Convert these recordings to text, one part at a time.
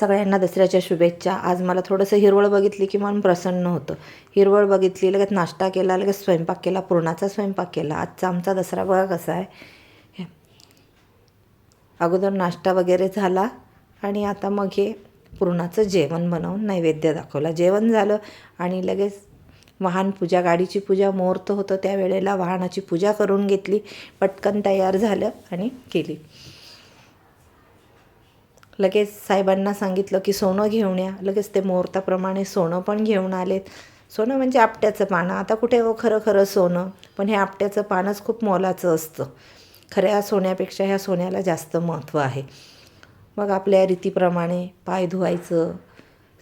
सगळ्यांना दसऱ्याच्या शुभेच्छा. आज मला थोडंसं हिरवळ बघितली की मन प्रसन्न होतं. हिरवळ बघितली लगेच नाश्ता केला लगेच स्वयंपाक केला पुरणाचा स्वयंपाक केला. आजचा आमचा दसरा बघा कसा आहे. अगोदर नाश्ता वगैरे झाला आणि आता मग हे पुरणाचं जेवण बनवून नैवेद्य दाखवला. जेवण झालं आणि लगेच वाहन पूजा गाडीची पूजा मुहूर्त होतं त्यावेळेला वाहनाची पूजा करून घेतली. पटकन तयार झालं आणि केली. लगेच साहेबांना सांगितलं की सोनं घेऊन या. लगेच ते मुहूर्ताप्रमाणे सोनं पण घेऊन आलेत. सोनं म्हणजे आपट्याचं पानं. आता कुठे हो खरं खरं सोनं? पण हे आपट्याचं पानच खूप मोलाचं असतं. खऱ्या सोन्यापेक्षा ह्या सोन्याला जास्त महत्त्व आहे. मग आपल्या रीतीप्रमाणे पाय धुवायचं.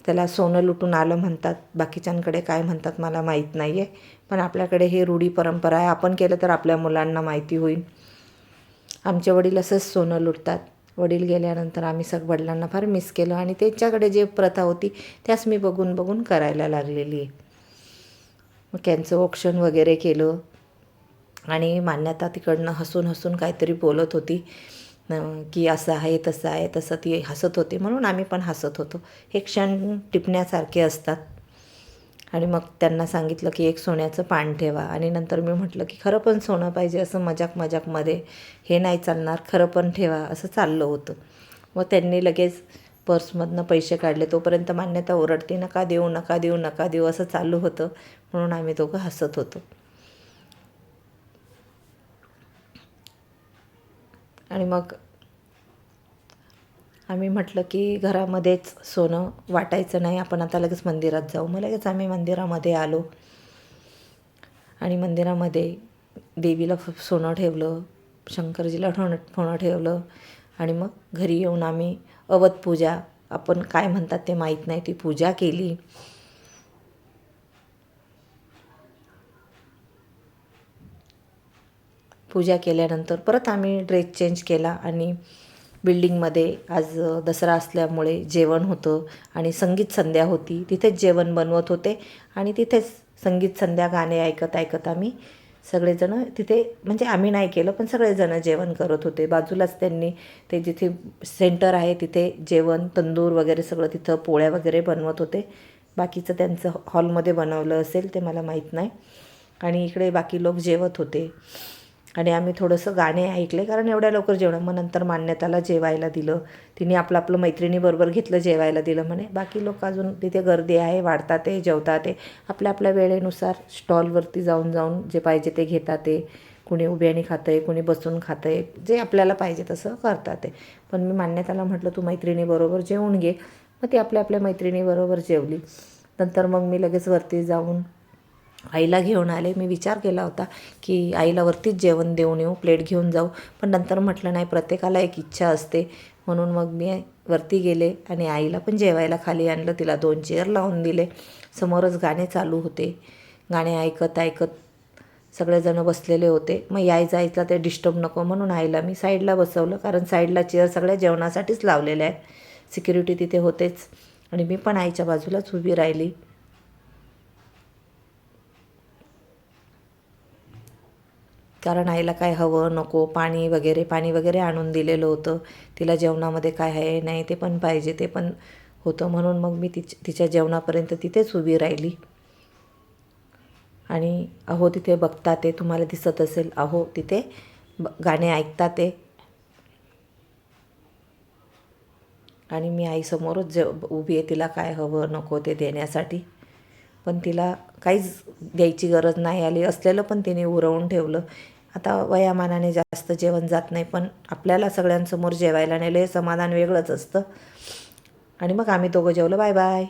त्याला सोनं लुटून आलं म्हणतात. बाकीच्यांकडे काय म्हणतात मला माहीत नाही आहे पण आपल्याकडे हे रूढी परंपरा आहे. आपण केलं तर आपल्या मुलांना माहिती होईल. आमचे वडील असंच सोनं लुटतात. वडील गेल्यानंतर आम्ही सग वडिलांना फार मिस केलं आणि त्यांच्याकडे जे प्रथा होती त्याच मी बघून बघून करायला लागलेली. आहे मग त्यांचं ऑप्शन वगैरे केलं. आणि मान्यता तिकडनं हसून हसून काहीतरी बोलत होती की असं आहे तसं आहे तसं ती हसत होती म्हणून आम्ही पण हसत होतो. हे क्षण टिपण्यासारखे असतात. आणि मग त्यांना सांगितलं की एक सोन्याचं पान ठेवा. आणि नंतर मी म्हटलं की खरं पण सोनं पाहिजे असं मजाक मजाकमध्ये हे नाही चालणार खरं पण ठेवा असं चाललं होतं. मग त्यांनी लगेच पर्समधनं पैसे काढले. तोपर्यंत मान्यता ओरडते नका देऊ नका देऊ नका देऊ असं चालू होतं. म्हणून आम्ही दोघं हसत होतो. आणि मग आम्ही म्हटलं की घरामध्येच सोनं वाटायचं नाही आपण आता लगेच मंदिरात जाऊ. मग लगेच आम्ही मंदिरामध्ये आलो. आणि मंदिरामध्ये देवीला फ- सोनं ठेवलं शंकरजीला ठोणं ठोणं ठेवलं. आणि मग घरी येऊन आम्ही अवध पूजा आपण काय म्हणतात ते माहीत नाही ती पूजा केली. पूजा केल्यानंतर परत आम्ही ड्रेस चेंज केला आणि बिल्डिंगमध्ये आज दसरा असल्यामुळे जेवण होतं आणि संगीत संध्या होती. तिथेच जेवण बनवत होते आणि तिथेच संगीत संध्या गाणे ऐकत ऐकत आम्ही सगळेजणं तिथे म्हणजे आम्ही नाही केलं पण सगळेजणं जेवण करत होते. बाजूलाच त्यांनी ते जिथे सेंटर आहे तिथे जेवण तंदूर वगैरे सगळं तिथं पोळ्या वगैरे बनवत होते. बाकीचं त्यांचं हॉलमध्ये बनवलं असेल ते मला माहीत नाही. आणि इकडे बाकी लोक जेवत होते. आणि आम्ही थोडंसं गाणे ऐकले कारण एवढ्या लवकर जेवण मग नंतर मान्यताला जेवायला दिलं. तिने आपलं आपलं मैत्रिणीबरोबर घेतलं जेवायला दिलं म्हणे. बाकी लोक अजून तिथे गर्दी आहे वाढतात ते जेवतात ते. आपल्या आपल्या वेळेनुसार स्टॉलवरती जाऊन जाऊन जे पाहिजे ते घेतात ते. कुणी उभ्याने खातं आहे कुणी बसून खातं आहे जे आपल्याला पाहिजे तसं करतात ते. पण मी मान्यताला म्हटलं तू मैत्रिणीबरोबर जेवून घे. मग ती आपल्या आपल्या मैत्रिणीबरोबर जेवली. नंतर मग मी लगेच वरती जाऊन आईला घेऊन आले. मी विचार केला होता की आईला वरतीच जेवण देऊन येऊ प्लेट घेऊन जाऊ. पण नंतर म्हटलं नाही प्रत्येकाला एक इच्छा असते. म्हणून मग मी वरती गेले आणि आईला पण जेवायला खाली आणलं. तिला दोन चेअर लावून दिले. समोरच गाणे चालू होते. गाणे ऐकत ऐकत सगळेजण बसलेले होते. मग याय जायचा ते डिस्टर्ब नको म्हणून आईला मी साईडला बसवलं. कारण साईडला चेअर सगळ्या जेवणासाठीच लावलेल्या आहे सिक्युरिटी तिथे होतेच. आणि मी पण आईच्या बाजूलाच उभी राहिली. कारण आईला काय हवं नको पाणी वगैरे पाणी वगैरे आणून दिलेलं होतं. तिला जेवणामध्ये काय आहे नाही ते पण पाहिजे ते पण होतं. म्हणून मग मी तिच तिच्या जेवणापर्यंत तिथेच उभी राहिली. आणि अहो तिथे बघता ते तुम्हाला दिसत असेल. अहो तिथे ब गाणे ऐकता ते. आणि मी आईसमोरच जे उभी आहे तिला काय हवं नको ते देण्यासाठी. पण तिला काहीच द्यायची गरज नाही आली. असलेलं पण तिने उरवून ठेवलं. आता वयामानाने जास्त जेवण जात नाही पण आपल्याला सगळ्यांसमोर जेवायला नेलं हे समाधान वेगळंच असतं. आणि मग आम्ही दोघं जेवलो बाय बाय